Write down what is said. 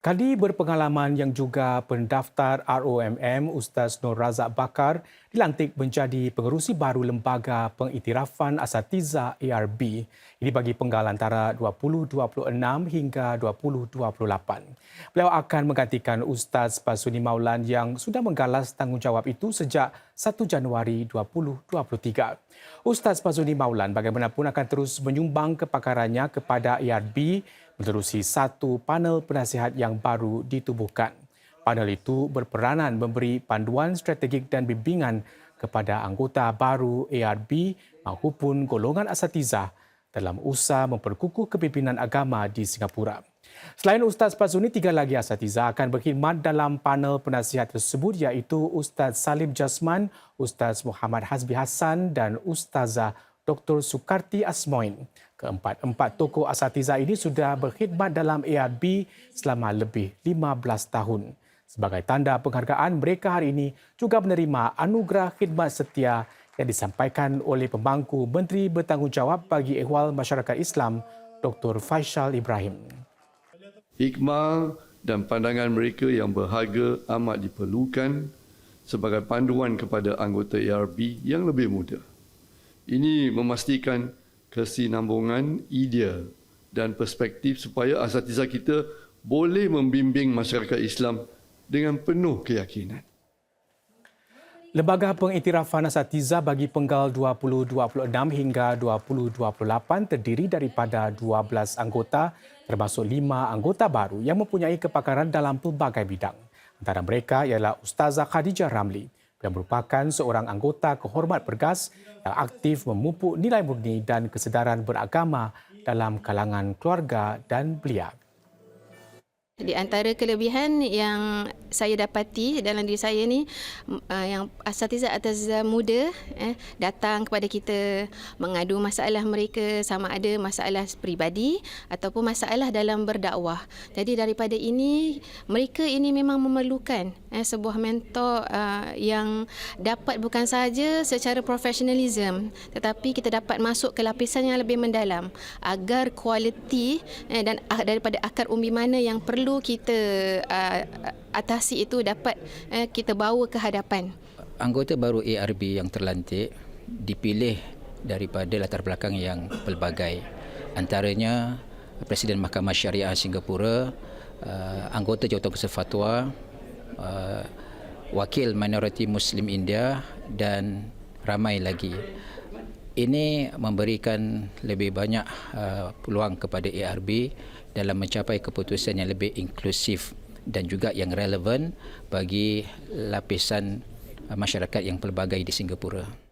Kadi berpengalaman yang juga pendaftar ROMM Ustaz Nur Razak Bakar dilantik menjadi pengerusi baru Lembaga Pengiktirafan Asatiza ARB. Ini bagi penggal antara 2026 hingga 2028. Beliau akan menggantikan Ustaz Basuni Maulan yang sudah menggalas tanggungjawab itu sejak 1 Januari 2023. Ustaz Basuni Maulan bagaimanapun akan terus menyumbang kepakarannya kepada ARB menerusi satu panel penasihat yang baru ditubuhkan. Panel itu berperanan memberi panduan strategik dan bimbingan kepada anggota baru ARB maupun golongan asatizah dalam usaha memperkukuh kepimpinan agama di Singapura. Selain Ustaz Pazuni, tiga lagi asatizah akan berkhidmat dalam panel penasihat tersebut iaitu Ustaz Salim Jasman, Ustaz Muhammad Hazbi Hassan dan Ustazah Dr. Sukarti Asmoin. Keempat-empat tokoh asatiza ini sudah berkhidmat dalam ARB selama lebih 15 tahun. Sebagai tanda penghargaan, mereka hari ini juga menerima anugerah khidmat setia yang disampaikan oleh pemangku Menteri Bertanggungjawab bagi Ehwal Masyarakat Islam, Dr. Faisal Ibrahim. Hikmah dan pandangan mereka yang berharga amat diperlukan sebagai panduan kepada anggota ARB yang lebih muda. Ini memastikan kesinambungan idea dan perspektif supaya asatiza kita boleh membimbing masyarakat Islam dengan penuh keyakinan. Lembaga Pengiktirafan Asatiza bagi penggal 2026 hingga 2028 terdiri daripada 12 anggota termasuk 5 anggota baru yang mempunyai kepakaran dalam pelbagai bidang. Antara mereka ialah Ustazah Khadijah Ramli yang merupakan seorang anggota kehormat pergas yang aktif memupuk nilai murni dan kesedaran beragama dalam kalangan keluarga dan belia. Di antara kelebihan yang saya dapati dalam diri saya ni uh, yang asatiza atas muda eh, datang kepada kita mengadu masalah mereka sama ada masalah peribadi ataupun masalah dalam berdakwah. Jadi daripada ini mereka ini memang memerlukan eh, sebuah mentor uh, yang dapat bukan saja secara profesionalism tetapi kita dapat masuk ke lapisan yang lebih mendalam agar kualiti eh, dan uh, daripada akar umbi mana yang perlu perlu kita uh, atasi itu dapat uh, kita bawa ke hadapan. Anggota baru ARB yang terlantik dipilih daripada latar belakang yang pelbagai. Antaranya Presiden Mahkamah Syariah Singapura, uh, anggota Jawatan Kesel Fatwa, uh, wakil minoriti Muslim India dan ramai lagi. Ini memberikan lebih banyak uh, peluang kepada ARB dalam mencapai keputusan yang lebih inklusif dan juga yang relevan bagi lapisan masyarakat yang pelbagai di Singapura.